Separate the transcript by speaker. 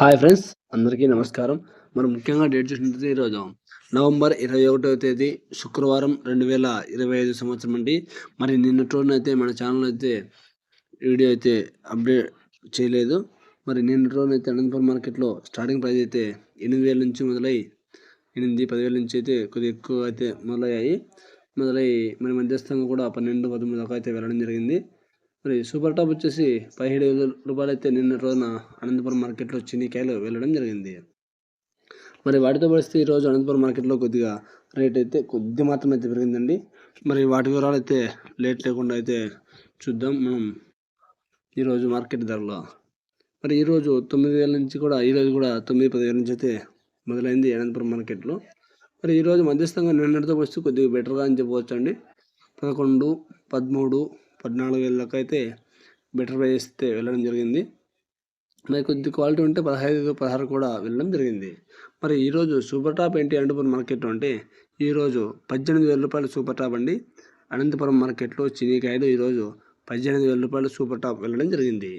Speaker 1: Hi friends అందరికీ నమస్కారం. మనం ముఖ్యంగా డేట్ చూసినట్లయితే ఈరోజు నవంబర్ ఇరవై ఒకటవ తేదీ శుక్రవారం రెండు వేల ఇరవై ఐదు సంవత్సరం అండి. మరి నిన్నటి రోజున అయితే మన ఛానల్ అయితే వీడియో అయితే అప్డేట్ చేయలేదు. మరి నిన్నటి రోజున అయితే అనంతపురం మార్కెట్లో స్టార్టింగ్ ప్రైస్ అయితే ఎనిమిది వేల నుంచి మొదలై ఎనిమిది పదివేల నుంచి అయితే కొద్దిగా ఎక్కువ అయితే మొదలయ్యాయి. మొదలై మరి మధ్యస్థంగా కూడా పన్నెండు పదమూడు దాకా అయితే వెళ్ళడం జరిగింది. మరి సూపర్ టాప్ వచ్చేసి పదిహేడు వేల రూపాయలు అయితే నిన్న రోజున అనంతపురం మార్కెట్లో చిన్నికాయలు వెళ్ళడం జరిగింది. మరి వాటితో పోలిస్తే ఈరోజు అనంతపురం మార్కెట్లో కొద్దిగా రేట్ అయితే కొద్ది మాత్రం అయితే పెరిగిందండి. మరి వాటి వివరాలు అయితే లేట్ లేకుండా అయితే చూద్దాం. మనం ఈరోజు మార్కెట్ ధరలో. మరి ఈరోజు తొమ్మిది వేల నుంచి కూడా ఈరోజు కూడా తొమ్మిది పదివేల నుంచి అయితే మొదలైంది అనంతపురం మార్కెట్లో. మరి ఈరోజు మధ్యస్థంగా నిన్నటితో పోలిస్తే కొద్దిగా బెటర్గా అని చెప్పవచ్చు అండి పదకొండు పదమూడు పద్నాలుగు వేల దాకా అయితే బెటర్ ప్రైస్ అయితే వెళ్ళడం జరిగింది. మరి కొద్ది క్వాలిటీ ఉంటే పదహైదు పదహారు కూడా వెళ్ళడం జరిగింది. మరి ఈరోజు సూపర్ టాప్ ఏంటి అనంతపురం మార్కెట్లో అంటే ఈరోజు పద్దెనిమిది వేల రూపాయలు సూపర్ టాప్ అండి. అనంతపురం మార్కెట్లో చినీకాయలు ఈరోజు పద్దెనిమిది వేల రూపాయలు సూపర్ టాప్ వెళ్ళడం జరిగింది.